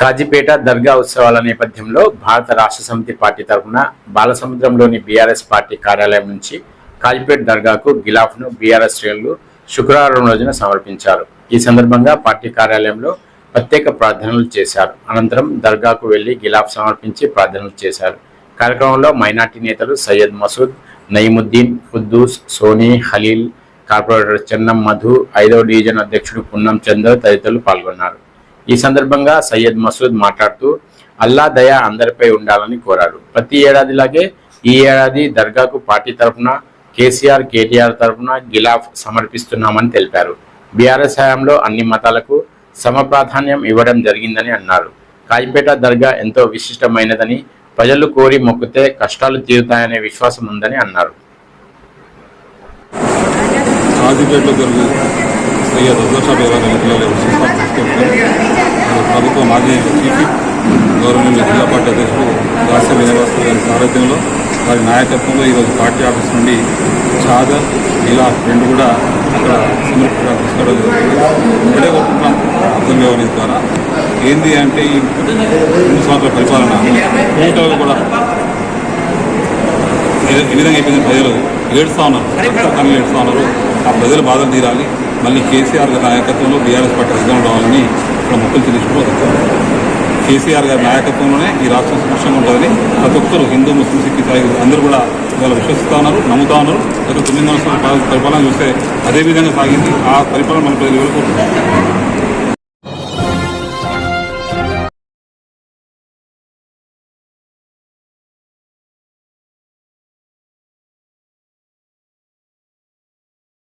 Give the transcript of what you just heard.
కాజీపేట దర్గా ఉత్సవాల నేపథ్యంలో భారత రాష్ట్ర సమితి పార్టీ తరఫున బాలసముద్రంలోని బీఆర్ఎస్ పార్టీ కార్యాలయం నుంచి కాజీపేట దర్గాకు గిలాఫ్ను బీఆర్ఎస్ శ్రేణులు శుక్రవారం రోజున సమర్పించారు. ఈ సందర్భంగా పార్టీ కార్యాలయంలో ప్రత్యేక ప్రార్థనలు చేశారు. అనంతరం దర్గాకు వెళ్ళి గిలాఫ్ సమర్పించి ప్రార్థనలు చేశారు. కార్యక్రమంలో మైనార్టీ నేతలు సయ్యద్ మసూద్ నయీముద్దీన్ ఖుద్దూస్ సోనీ ఖలీల్ కార్పొరేటర్ చెన్నం మధు ఐదవ డివిజన్ అధ్యక్షుడు పున్నం చందర్ తదితరులు పాల్గొన్నారు. ఈ సందర్భంగా సయ్యద్ మసూద్ మాట్లాడుతూ అల్లా దయ అందరిపై ఉండాలని కోరారు ప్రతి ఏడాదిలాగే ఈ ఏడాది దర్గాకు పార్టీ తరఫున కేసీఆర్ కేటీఆర్ తరఫున గిలాఫ్ సమర్పిస్తున్నామని తెలిపారు. బీఆర్ఎస్ హయాంలో అన్ని మతాలకు సమప్రాధాన్యం ఇవ్వడం జరిగిందని అన్నారు. కాయిపేట దర్గా ఎంతో విశిష్టమైనదని ప్రజలు కోరి మొక్కితే కష్టాలు తీరుతాయనే విశ్వాసం ఉందని అన్నారు. కాజీపేటలో సయ్యద్ ప్రభుత్వ మాజీ చీఫ్ గౌరవనీయులు జిల్లా పార్టీ అధ్యక్షుడు దాస్య వినయభాస్కర్ గారి సారథ్యంలో వారి నాయకత్వంలో ఈరోజు పార్టీ ఆఫీస్ నుండి చాదర్ ఇలా రెండు కూడా అక్కడ సమర్పంగా తీసుకోవడం జరుగుతుంది ఇక్కడే కోరుకుంటున్నాం అర్థం వ్యవహారీ ద్వారా ఏంది అంటే ఈ రెండు సంవత్సరాల పరిపాలన కూటలు కూడా ఏ- విధంగా అయిపోయింది ప్రజలు ఏడుస్తూ ఉన్నారు ఏడుస్తూ ఉన్నారు. ఆ ప్రజల బాధలు తీరాలి. మళ్ళీ కేసీఆర్ గారి నాయకత్వంలో బీఆర్ఎస్ పార్టీ అధికారంలో రావాలని ఇక్కడ మొక్కలు చెల్లించుకోవాలి కేసీఆర్ గారి నాయకత్వంలోనే ఈ రాష్ట్రం స్పష్టంగా ఉంటుందని ప్రతి ఒక్కరు హిందూ ముస్లిం సిక్కి సాయి అందరూ కూడా ఇవాళ విశ్వసిస్తా ఉన్నారు నమ్ముతా ఉన్నారు. గత తొమ్మిది వందల పరిపాలన చూస్తే అదే విధంగా సాగింది. ఆ పరిపాలన మన ప్రజలు కోరుకుంటున్నారు